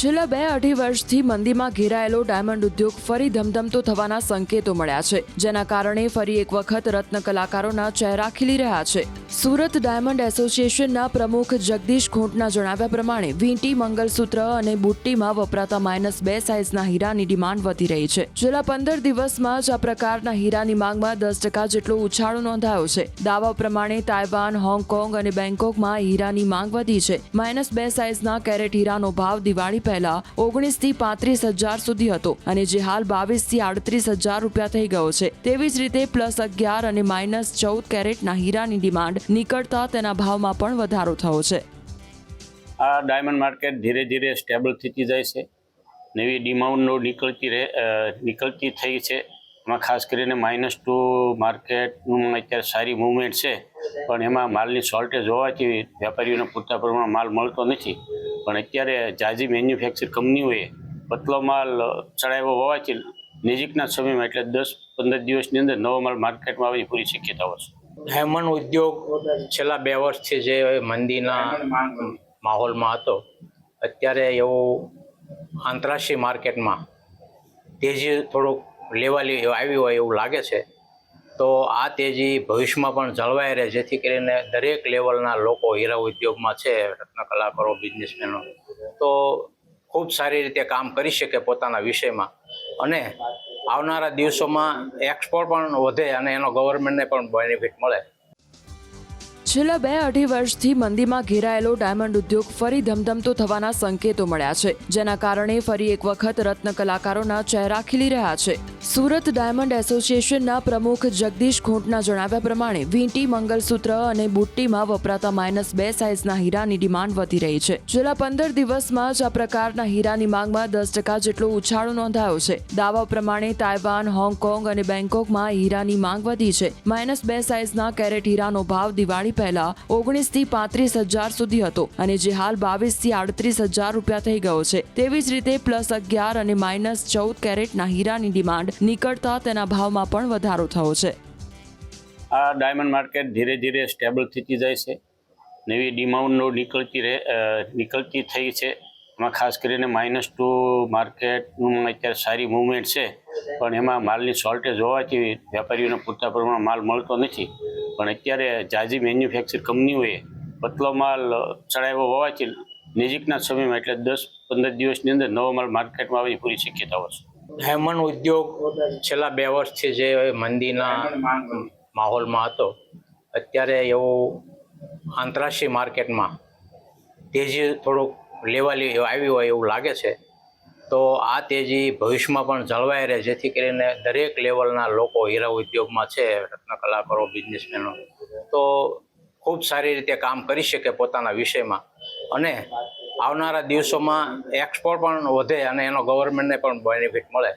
છેલ્લા બે અઢી વર્ષથી મંદીમાં ઘેરાયેલો ડાયમંડ ઉદ્યોગ ફરી ધમધમતો થવાના સંકેતો મળ્યા છે, જેના કારણે ફરી એક વખત રત્ન કલાકારોના ચહેરા ખીલી રહ્યા છે. સુરત ડાયમંડ એસોસિએશનના પ્રમુખ જગદીશ ખોંટના જણાવ્યા પ્રમાણે, વીંટી, મંગલસૂત્ર અને બુટ્ટીમાં વપરાતા માઇનસ બે સાઇઝના હીરાની ડિમાન્ડ વધી રહી છે. છેલ્લા પંદર દિવસમાં જ આ પ્રકારના હીરાની માંગમાં દસ ટકા જેટલો ઉછાળો નોંધાયો છે. દાવા પ્રમાણે તાઇવાન, હોંગકોંગ અને બેંકોકમાં હીરાની માંગ વધી છે. માઇનસ બે સાઇઝના કેરેટ હીરાનો ભાવ દિવાળી પહેલા ઓગણીસથી પાંત્રીસ હજાર સુધી હતો અને જે હાલ બાવીસથી આડત્રીસ હજાર રૂપિયા થઈ ગયો છે. તેવી જ રીતે પ્લસ અગિયાર અને માઇનસ ચૌદ કેરેટના હીરાની ડિમાન્ડ નીકળતા તેના ભાવમાં પણ વધારો થયો છે. આ ડાયમંડ માર્કેટ ધીરે ધીરે સ્ટેબલ થતી જાય છે. નવી ડિમાન્ડો નીકળતી રહે નીકળતી થઈ છે. એમાં ખાસ કરીને માઇનસ ટુ માર્કેટનું અત્યારે સારી મુવમેન્ટ છે. પણ એમાં માલની શોર્ટેજ હોવાથી વેપારીઓને પૂરતા પ્રમાણમાં માલ મળતો નથી. પણ અત્યારે જાજી મેન્યુફેક્ચર કંપનીઓએ પતલો માલ ચડાવ્યો હોવાથી નજીકના સમયમાં એટલે દસ પંદર દિવસની અંદર નવો માલ માર્કેટમાં આવવાની પૂરી શક્યતાઓ છે. હેમંડ ઉદ્યોગ છેલ્લા બે વર્ષથી જે મંદીના માહોલમાં હતો, અત્યારે એવું આંતરરાષ્ટ્રીય માર્કેટમાં તેજી થોડુંક લેવાલી આવી હોય એવું લાગે છે. તો આ તેજી ભવિષ્યમાં પણ જળવાઈ રહે, જેથી કરીને દરેક લેવલના લોકો હીરા ઉદ્યોગમાં છે, રત્ન કલાકારો બિઝનેસમેનો તો ખૂબ સારી રીતે કામ કરી શકે પોતાના વિષયમાં. અને આવનારા દિવસોમાં એક્સપોર્ટ પણ વધે અને એનો ગવર્મેન્ટને પણ બેનિફિટ મળે. છેલ્લા બે અઢી વર્ષથી મંદીમાં ઘેરાયેલો ડાયમંડ ઉદ્યોગ ફરી ધમધમતો થવાના સંકેતો મળ્યા છે, જેના કારણે ફરી એક વખત રત્ન કલાકારોના ચહેરા ખીલી રહ્યા છે. સુરત ડાયમંડ એસોસિએશનના પ્રમુખ જગદીશ ખોંટના જણાવ્યા પ્રમાણે, વીંટી, મંગલસૂત્ર અને બુટ્ટીમાં વપરાતા માઇનસ બે સાઇઝના હીરાની ડિમાન્ડ વધી રહી છે. છેલ્લા પંદર દિવસમાં જ આ પ્રકારના હીરાની માંગમાં દસ ટકા જેટલો ઉછાળો નોંધાયો છે. દાવા પ્રમાણે તાઇવાન, હોંગકોંગ અને બેંકોકમાં હીરાની માંગ વધી છે. માઇનસ બે સાઇઝના કેરેટ હીરાનો ભાવ દિવાળી પહેલા ઓગણીસથી પાંત્રીસ હજાર સુધી હતો અને જે હાલ બાવીસથી આડત્રીસ હજાર રૂપિયા થઈ ગયો છે. તેવી જ રીતે પ્લસ અગિયાર અને માઇનસ ચૌદ કેરેટના હીરાની ડિમાન્ડ નીકળતા તેના ભાવમાં પણ વધારો થયો છે. આ ડાયમંડ માર્કેટ ધીરે ધીરે સ્ટેબલ થતી જાય છે. નવી ડિમાન્ડો નીકળતી રહે નીકળતી થઈ છે. એમાં ખાસ કરીને માઇનસ ટુ માર્કેટનું અત્યારે સારી મુવમેન્ટ છે. પણ એમાં માલની શોર્ટેજ હોવાથી વેપારીઓને પૂરતા પ્રમાણમાં માલ મળતો નથી. પણ અત્યારે જાજી મેન્યુફેક્ચર કંપનીઓએ પતલો માલ ચડાવ્યો હોવાથી નજીકના સમયમાં એટલે દસ પંદર દિવસની અંદર નવો માલ માર્કેટમાં આવવાની પૂરી શક્યતાઓ છે. હેમંડ ઉદ્યોગ છેલ્લા બે વર્ષથી જે મંદીના માહોલમાં હતો, અત્યારે એવું આંતરરાષ્ટ્રીય માર્કેટમાં તેજી થોડુંક લેવાલી આવી હોય એવું લાગે છે. તો આ તેજી ભવિષ્યમાં પણ જળવાઈ રહે, જેથી કરીને દરેક લેવલના લોકો, હીરા ઉદ્યોગમાં છે રત્ન કલાકારો બિઝનેસમેનો, તો ખૂબ સારી રીતે કામ કરી શકે પોતાના વિષયમાં. અને આવનારા દિવસોમાં એક્સપોર્ટ પણ વધે અને એનો ગવર્મેન્ટને પણ બેનિફિટ મળે.